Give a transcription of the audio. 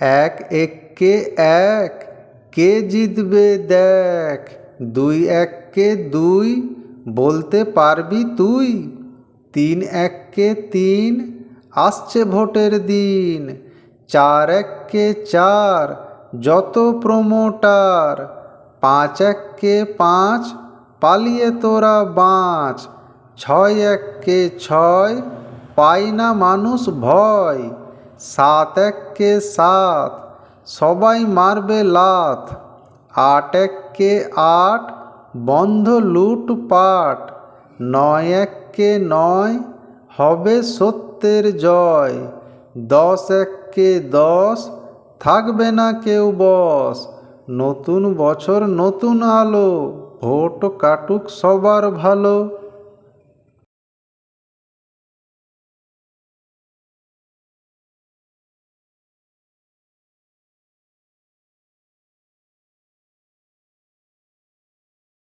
এক, এককে এক, কে জিতবে দেখ? দুই, এককে দুই, বলতে পারবি তুই? তিন, এককে তিন, আসছে ভোটের দিন। চার, এককে চার, যত প্রমোটার। পাঁচ, এককে পাঁচ, পালিয়ে তোরা বাঁচ। ছয়, এককে ছয়, পাই না মানুষ ভয়। সাত এককে সাত, সবাই মারবে লাথ আট এককে আট, বন্ধ লুটপাট নয় এককে নয়, হবে সত্যের জয়। দশ এককে দশ, থাকবে না কেউ বস। নতুন বছর নতুন আলো, ভোট কাটুক সবার ভালো।